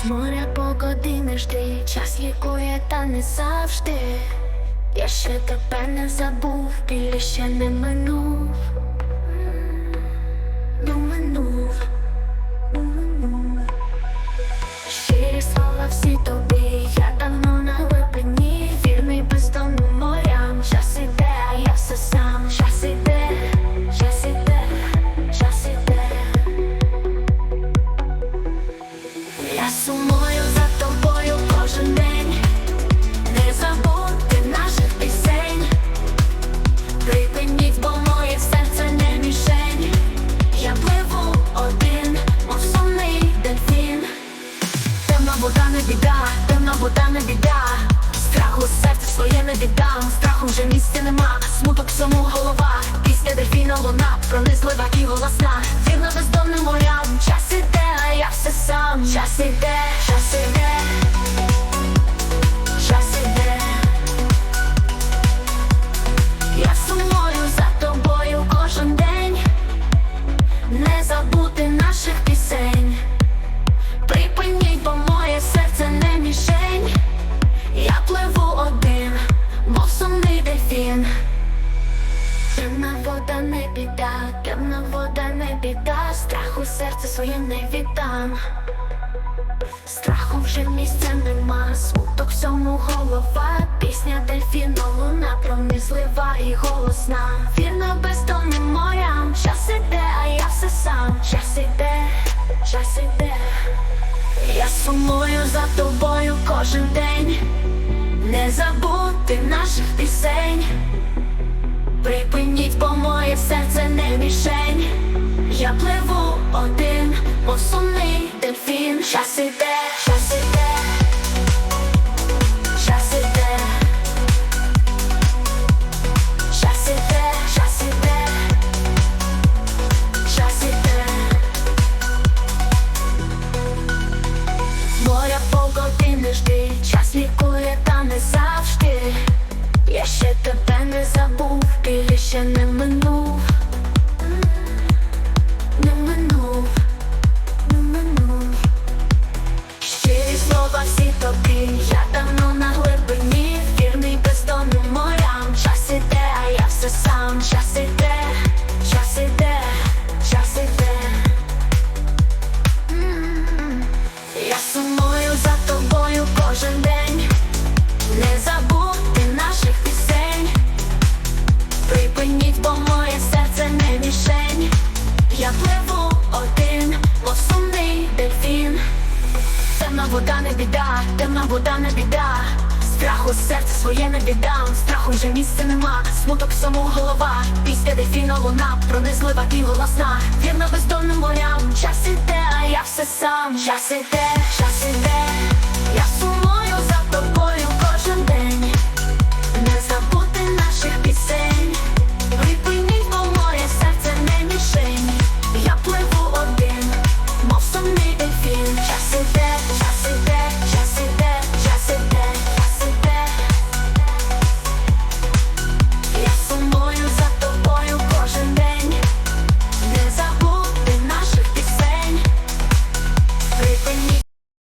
З моря погодини жди, час лікує, та не завжди. Я ще тебе не забув, біль ще не минув. Я сумую за тобою кожен день, не забути наших пісень. Припиніть, бо моє серце не мішень. Я пливу один, мов сонний дельфін. Темна вода не біда, темна вода не біда. Страху серце своє не віддам, страху вже місця нема, смуток всьому голова, пісня дельфіна луна, пронизлива і голосна, час іде, час іде, час іде. Я сумую за тобою кожен день, не забути наших пісень. Припиніть, бо моє серце не мішень. Я пливу один, мов сумний дельфін. Темна вода не біда, темна вода не біда, страху серце своє не віддам. Вже місця нема, смуток всьому голова, пісня дельфіна, луна пронизлива і голосна. Вірна бездонним морям, час іде, а я все сам, час іде, час іде. Я сумую за тобою кожен день, не забути наших пісень. Припиніть, бо моє серце не мішень. Я пливу один, мов сумний дельфін. Час іде, погодини жди, час лікує, та не завжди. Я ще тебе не забув, білі ще не минув. Не минув, не минув. Щирі слова всі тобі, я давно на глибині, вірний бездомним морям. Час іде, а я все сам, час іде, час іде, вода не біда, темна вода не біда. Страху серце своє не віддам, страху вже місця нема, смуток всьому голова, пісня дефіна луна, пронизлива і голосна, вірна бездонним морям, час іде, а я все сам, час іде, час іде,